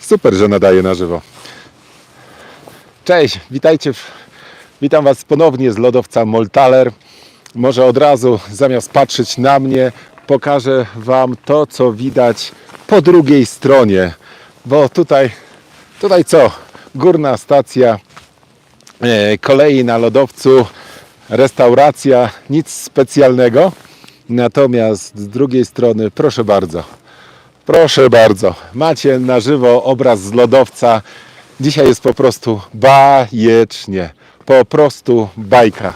Super, że nadaje na żywo. Cześć, witajcie. w- Witam Was ponownie z lodowca Moltaler. Może od razu, zamiast patrzeć na mnie, pokażę Wam to, co widać po drugiej stronie. Bo tutaj, tutaj co? Górna stacja e, kolei na lodowcu, restauracja, nic specjalnego. Natomiast z drugiej strony, proszę bardzo, Proszę bardzo, macie na żywo obraz z lodowca. Dzisiaj jest po prostu bajecznie, po prostu bajka.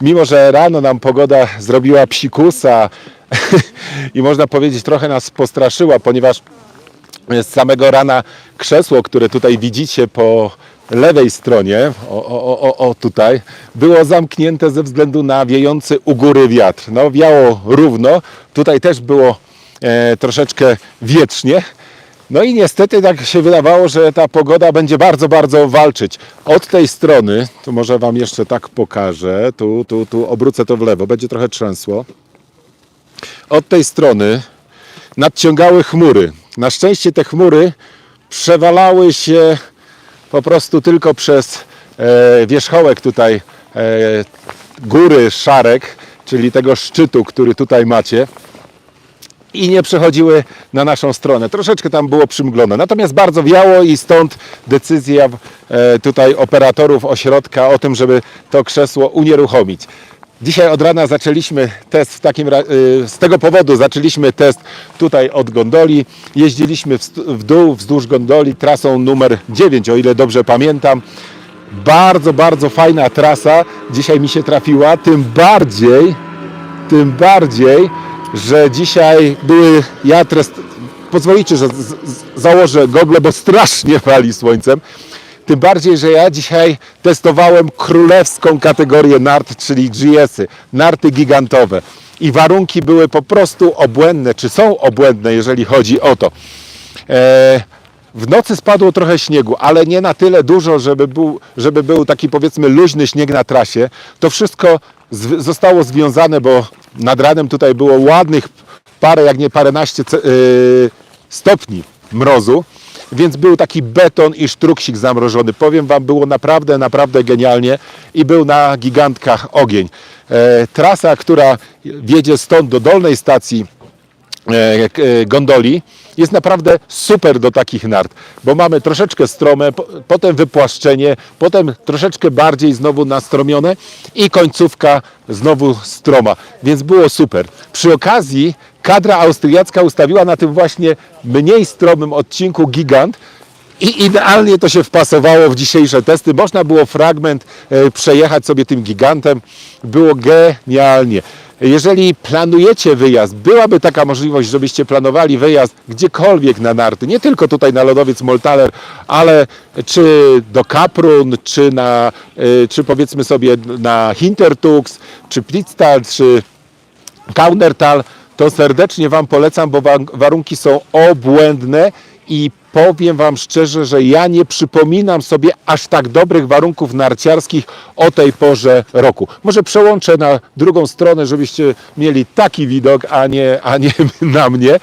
Mimo, że rano nam pogoda zrobiła psikusa i można powiedzieć trochę nas postraszyła, ponieważ z samego rana krzesło, które tutaj widzicie po lewej stronie, o, o, o, o tutaj, było zamknięte ze względu na wiejący u góry wiatr. No wiało równo, tutaj też było e, troszeczkę wiecznie. No i niestety tak się wydawało, że ta pogoda będzie bardzo, bardzo walczyć. Od tej strony, tu może Wam jeszcze tak pokażę, tu, tu, tu obrócę to w lewo, będzie trochę trzęsło. Od tej strony nadciągały chmury. Na szczęście te chmury przewalały się po prostu tylko przez e, wierzchołek tutaj e, góry Szarek, czyli tego szczytu, który tutaj macie i nie przechodziły na naszą stronę. Troszeczkę tam było przymglone. Natomiast bardzo wiało i stąd decyzja e, tutaj operatorów ośrodka o tym, żeby to krzesło unieruchomić. Dzisiaj od rana zaczęliśmy test w takim y, z tego powodu zaczęliśmy test tutaj od gondoli. Jeździliśmy w dół wzdłuż gondoli trasą numer 9, o ile dobrze pamiętam. Bardzo, bardzo fajna trasa dzisiaj mi się trafiła, tym bardziej, tym bardziej, że dzisiaj były wiatry. Pozwolicie, że z, z, założę gogle, bo strasznie wali słońcem. Tym bardziej, że ja dzisiaj testowałem królewską kategorię nart, czyli GS-y, narty gigantowe. I warunki były po prostu obłędne, czy są obłędne, jeżeli chodzi o to. E, w nocy spadło trochę śniegu, ale nie na tyle dużo, żeby był, żeby był taki powiedzmy luźny śnieg na trasie. To wszystko z, zostało związane, bo nad ranem tutaj było ładnych parę, jak nie paręnaście yy, stopni mrozu, więc był taki beton i sztruksik zamrożony. Powiem Wam, było naprawdę, naprawdę genialnie i był na gigantkach ogień. E, trasa, która wiedzie stąd do dolnej stacji e, e, gondoli jest naprawdę super do takich nart, bo mamy troszeczkę strome, po, potem wypłaszczenie, potem troszeczkę bardziej znowu nastromione i końcówka znowu stroma, więc było super. Przy okazji kadra austriacka ustawiła na tym właśnie mniej stromym odcinku gigant, i idealnie to się wpasowało w dzisiejsze testy. Można było fragment e, przejechać sobie tym gigantem. Było genialnie. Jeżeli planujecie wyjazd, byłaby taka możliwość, żebyście planowali wyjazd gdziekolwiek na narty, nie tylko tutaj na lodowiec Moltaler, ale czy do Kaprun, czy na, e, czy powiedzmy sobie na Hintertux, czy Plitztal, czy Kaunertal, to serdecznie Wam polecam, bo wa- warunki są obłędne i powiem Wam szczerze, że ja nie przypominam sobie aż tak dobrych warunków narciarskich o tej porze roku. Może przełączę na drugą stronę, żebyście mieli taki widok, a nie, a nie na mnie.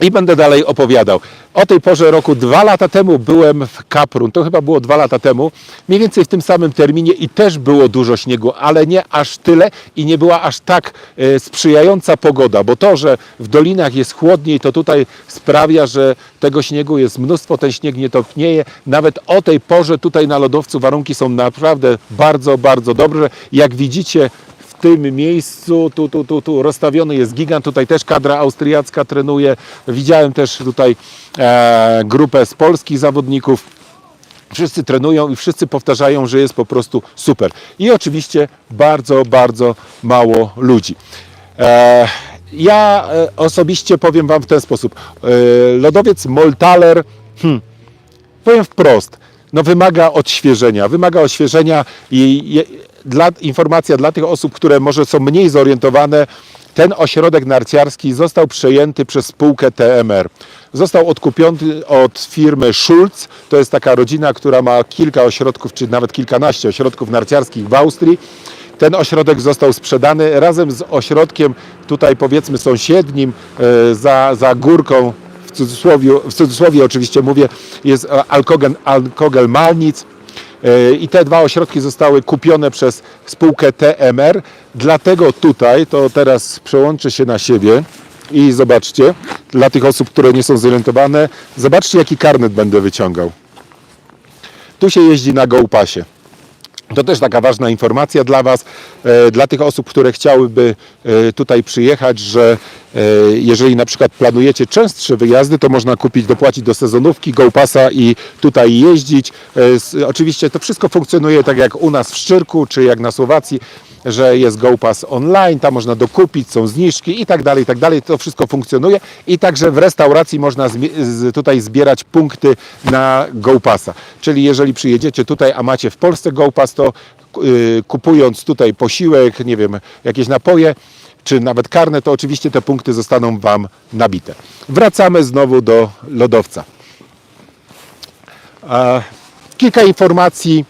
I będę dalej opowiadał. O tej porze roku, dwa lata temu byłem w Kaprun, to chyba było dwa lata temu, mniej więcej w tym samym terminie i też było dużo śniegu, ale nie aż tyle i nie była aż tak e, sprzyjająca pogoda, bo to, że w dolinach jest chłodniej, to tutaj sprawia, że tego śniegu jest mnóstwo, ten śnieg nie topnieje. Nawet o tej porze tutaj na lodowcu warunki są naprawdę bardzo, bardzo dobre. Jak widzicie, tym miejscu, tu, tu, tu, tu rozstawiony jest gigant, tutaj też kadra austriacka trenuje. Widziałem też tutaj e, grupę z polskich zawodników. Wszyscy trenują i wszyscy powtarzają, że jest po prostu super. I oczywiście bardzo, bardzo mało ludzi. E, ja e, osobiście powiem Wam w ten sposób. E, lodowiec Moltaler, hmm, powiem wprost, no wymaga odświeżenia. Wymaga odświeżenia i dla, informacja dla tych osób, które może są mniej zorientowane, ten ośrodek narciarski został przejęty przez spółkę TMR. Został odkupiony od firmy Schulz. To jest taka rodzina, która ma kilka ośrodków, czy nawet kilkanaście ośrodków narciarskich w Austrii. Ten ośrodek został sprzedany razem z ośrodkiem tutaj powiedzmy sąsiednim e, za, za górką cudzysłowie, w cudzysłowie oczywiście mówię, jest e, Alkogen, Alkogel Malnic. E, I te dwa ośrodki zostały kupione przez spółkę TMR. Dlatego tutaj, to teraz przełączę się na siebie i zobaczcie, dla tych osób, które nie są zorientowane, zobaczcie jaki karnet będę wyciągał. Tu się jeździ na GoPasie. To też taka ważna informacja dla Was, e, dla tych osób, które chciałyby e, tutaj przyjechać, że e, jeżeli na przykład planujecie częstsze wyjazdy, to można kupić, dopłacić do sezonówki GoPassa i tutaj jeździć. Oczywiście to wszystko funkcjonuje tak jak u nas w Szczyrku, czy jak na Słowacji, że jest GoPass online, tam można dokupić, są zniżki i tak dalej, i tak dalej. To wszystko funkcjonuje i także w restauracji można tutaj zbierać punkty na GoPassa. Czyli jeżeli przyjedziecie tutaj, a macie w Polsce GoPass, to y, kupując tutaj posiłek, nie wiem, jakieś napoje, czy nawet karne, to oczywiście te punkty zostaną Wam nabite. Wracamy znowu do lodowca. Kilka informacji